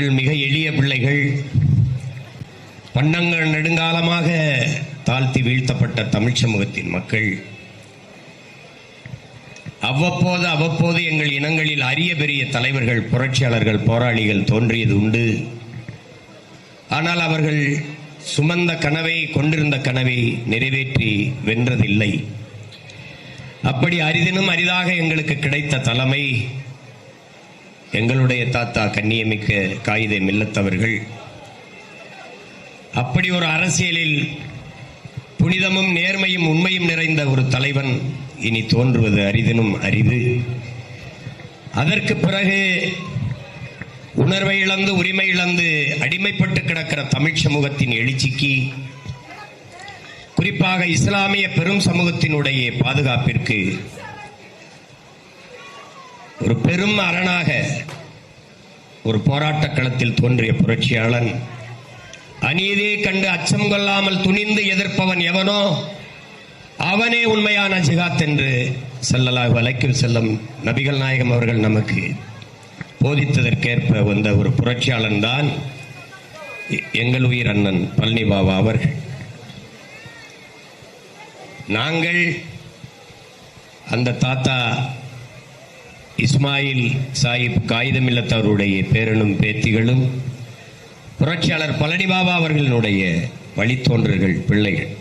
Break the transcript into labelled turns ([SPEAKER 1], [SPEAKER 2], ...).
[SPEAKER 1] மிக எளிய பிள்ளைகள். பன்னங்கள் நெடுங்காலமாக தாழ்த்தி வீழ்த்தப்பட்ட தமிழ் சமூகத்தின் மக்கள். அவ்வப்போது அவ்வப்போது எங்கள் இனங்களில் அரிய பெரிய தலைவர்கள் புரட்சியாளர்கள் போராளிகள் தோன்றியது உண்டு. ஆனால் அவர்கள் சுமந்த கனவை கொண்டிருந்த கனவை நிறைவேற்றி வென்றதில்லை. அப்படி அரிதினும் அரிதாக எங்களுக்கு கிடைத்த தலைமை எங்களுடைய தாத்தா கண்ணியமிக்க காகித மில்லத்தவர்கள் அப்படி ஒரு அரசியலில் புனிதமும் நேர்மையும் உண்மையும் நிறைந்த ஒரு தலைவன் இனி தோன்றுவது அரிதினும் அரிது. அதற்கு பிறகு உணர்வை இழந்து உரிமை இழந்து அடிமைப்பட்டு கிடக்கிற தமிழ் சமூகத்தின் எழுச்சிக்கு குறிப்பாக இஸ்லாமிய பெரும் சமூகத்தினுடைய பாதுகாப்பிற்கு ஒரு பெரும் அரணாக ஒரு போராட்டக் களத்தில் தோன்றிய புரட்சியாளன் அநீதியை கண்டு அச்சம் கொள்ளாமல் துணிந்து எதிர்ப்பவன் எவனோ அவனே உண்மையான ஜிகாத் என்று செல்லலாக வலைக்கும் செல்லும் நபிகள் நாயகம் அவர்கள் நமக்கு போதித்ததற்கேற்ப வந்த ஒரு புரட்சியாளன் தான் எங்கள் உயிர் அண்ணன் பழனி பாபா அவர்கள். நாங்கள் அந்த தாத்தா இஸ்மாயில் சாஹிப் காகிதமில்லத்தவருடைய பேரனும் பேத்திகளும் புரட்சியாளர் பழனி பாபா அவர்களினுடைய வழித்தோன்றல்கள் பிள்ளைகள்.